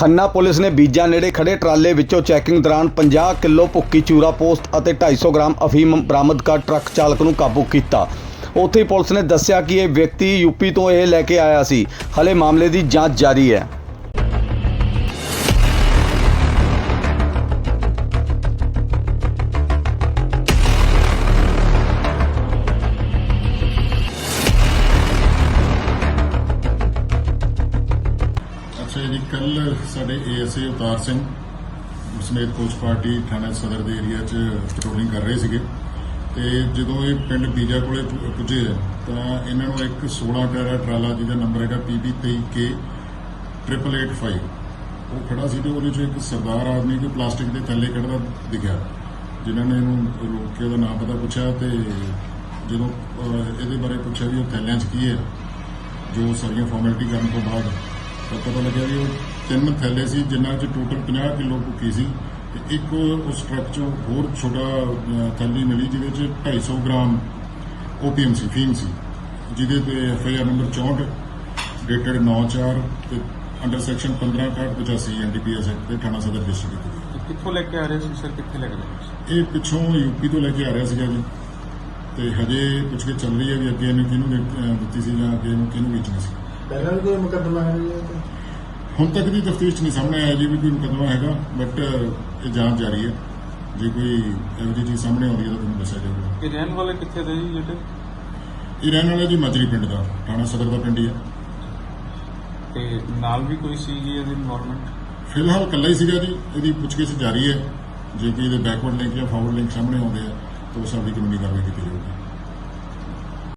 Khanna police ਨੇ ਬੀਜਾਂ ਨੇੜੇ ਖੜੇ ਟਰਾਲੇ ਵਿੱਚੋਂ ਚੈਕਿੰਗ ਦੌਰਾਨ 50 ਕਿਲੋ ਭੁੱਕੀ ਚੂਰਾ ਪੋਸਟ ਅਤੇ 250 ਗ੍ਰਾਮ ਅਫੀਮ ਬਰਾਮਦ ਕਰ ਟਰੱਕ ਚਾਲਕ ਨੂੰ ਕਾਬੂ ਕੀਤਾ। ਉੱਥੇ ਹੀ ਪੁਲਿਸ ਨੇ ਦੱਸਿਆ ਕਿ ਇਹ ਵਿਅਕਤੀ ਯੂਪੀ ਤੋਂ ਇਹ ਲੈ ਕੇ ਆਇਆ ਸੀ। ਹਲੇ ਮਾਮਲੇ ਦੀ ਜਾਂਚ ਜਾਰੀ ਹੈ। ਅੱਛਾ ਜੀ ਕੱਲ ਸਾਡੇ ਏਐਸਏ ਅਵਤਾਰ ਸਿੰਘ ਸਮੇਤ ਕੋਚ ਪਾਰਟੀ ਥਾਣਾ ਸਦਰ ਦੇ ਏਰੀਆ 'ਚ ਪੈਟਰੋਲਿੰਗ ਕਰ ਰਹੇ ਸੀਗੇ। ਤੇ ਜਦੋਂ ਇਹ ਪਿੰਡ ਬੀਜਾ ਕੋਲੇ ਪੁੱਜੇ, ਤਾਂ ਇਹਨਾਂ ਨੂੰ ਇੱਕ 16 ਟਾਇਰਾ ਟਰਾਲਾ ਜਿਹਦਾ ਨੰਬਰ ਹੈਗਾ PB23K 8885 ਉਹ ਖੜਾ ਸੀ ਤੇ ਉਹਦੇ 'ਚ ਇੱਕ ਸਰਦਾਰ ਆਦਮੀ ਕੋਈ ਪਲਾਸਟਿਕ ਦੇ ਥੱਲੇ ਕੱਢਦਾ ਦਿਖਿਆ, ਜਿਨ੍ਹਾਂ ਨੇ ਇਹਨੂੰ ਰੋਕ ਕੇ ਉਹਦਾ ਨਾਮ ਪਤਾ ਪੁੱਛਿਆ ਤੇ ਜਦੋਂ ਇਹਦੇ ਬਾਰੇ ਪੁੱਛਿਆ ਵੀ ਉਹ ਥੈਲਿਆਂ 'ਚ ਕੀ ਹੈ, ਜੋ ਸਾਰੀਆਂ ਫਾਰਮੈਲਿਟੀ ਕਰਨ ਤੋਂ ਬਾਅਦ ਤਾਂ ਪਤਾ ਲੱਗਿਆ ਵੀ ਉਹ ਤਿੰਨ ਥੈਲੇ ਸੀ ਜਿਨ੍ਹਾਂ 'ਚ ਟੋਟਲ 50 ਕਿਲੋ ਭੁੱਕੀ ਸੀ ਤੇ ਇੱਕ ਉਸ ਟਰੱਕ 'ਚੋਂ ਹੋਰ ਛੋਟਾ ਥੈਲੀ ਮਿਲੀ ਜਿਹਦੇ 'ਚ 250 ਗ੍ਰਾਮ ਓਪੀਐਮ ਸੀ ਫੀਮ ਸੀ। ਜਿਹਦੇ ਤੇ ਐਫਆਈਆਰ ਨੰਬਰ 64 ਡੇਟਡ 9/4 ਤੇ ਅੰਡਰ ਸੈਕਸ਼ਨ 15/85 ਐਨਡੀਪੀਐਸ ਐਕਟ ਤੇ ਥਾਣਾ ਸਦਰ ਡਿਸਟ੍ਰਿਕਟ ਤੇ ਕਿੱਥੋਂ ਲੈ ਕੇ ਆ ਰਹੇ ਸੀ ਸਰ? ਕਿੱਥੇ ਲੈ ਕੇ ਜਾ ਰਹੇ ਸੀ? ਇਹ ਪਿੱਛੋਂ ਯੂਪੀ ਤੋਂ ਲੈ ਕੇ ਆ ਰਿਹਾ ਸੀਗਾ ਜੀ। ਤੇ ਹਜੇ ਪੁੱਛ ਕੇ ਚੱਲ ਰਹੀ ਹੈ ਵੀ ਅੱਗੇ ਇਹਨੂੰ ਕਿਹਨੂੰ ਦੇ- ਦਿੱਤੀ ਸੀ ਜਾਂ ਅੱਗੇ ਇਹਨੂੰ ਕਿਹਨੂੰ ਵੇਚਣੀ ਸੀ। ਪਹਿਲਾਂ ਵੀ ਕੋਈ ਮੁਕੱਦਮਾ ਹੈ ਜੀ ਇਹ ਤੇ? ਹੁਣ ਤੱਕ ਦੀ ਤਫਤੀਸ਼ ਨਹੀਂ ਸਾਹਮਣੇ ਆਇਆ ਜੀ ਵੀ ਕੋਈ ਮੁਕੱਦਮਾ ਹੈਗਾ ਬਟ ਇਹ ਜਾਂਚ ਜਾਰੀ ਹੈ। ਜੇ ਕੋਈ ਇਹੋ ਜਿਹੀ ਚੀਜ਼ ਸਾਹਮਣੇ ਆਉਂਦੀ ਹੈ ਤਾਂ ਤੁਹਾਨੂੰ ਦੱਸਿਆ ਜਾਊਗਾ। ਇਹ ਰਹਿਣ ਵਾਲੇ ਕਿੱਥੇ ਦੇ ਜੀ ਜਿਹੜੇ? ਇਹ ਰਹਿਣ ਵਾਲਾ ਜੀ ਮਜਰੀ ਪਿੰਡ ਦਾ ਥਾਣਾ ਸਦਰ ਦਾ ਪਿੰਡ ਹੀ ਹੈ। ਤੇ ਨਾਲ ਵੀ ਕੋਈ ਸੀ ਜੀ ਇਹਦੀ ਇਨਵੋਲਵਮੈਂਟ ਫਿਲਹਾਲ ਇਕੱਲਾ ਹੀ ਸੀਗਾ ਜੀ ਇਹਦੀ ਪੁੱਛਗਿੱਛ ਜਾਰੀ ਹੈ। ਜੇ ਕੋਈ ਇਹਦੇ ਬੈਕਵਰਡ ਲਿੰਕ ਜਾਂ ਫਾਰਵਰਡ ਲਿੰਕ ਸਾਹਮਣੇ ਆਉਂਦੇ ਆ ਤਾਂ ਉਸ ਸਾਡੀ ਕਾਨੂੰਨੀ ਕਾਰਵਾਈ ਕੀਤੀ ਜਾਊਗੀ।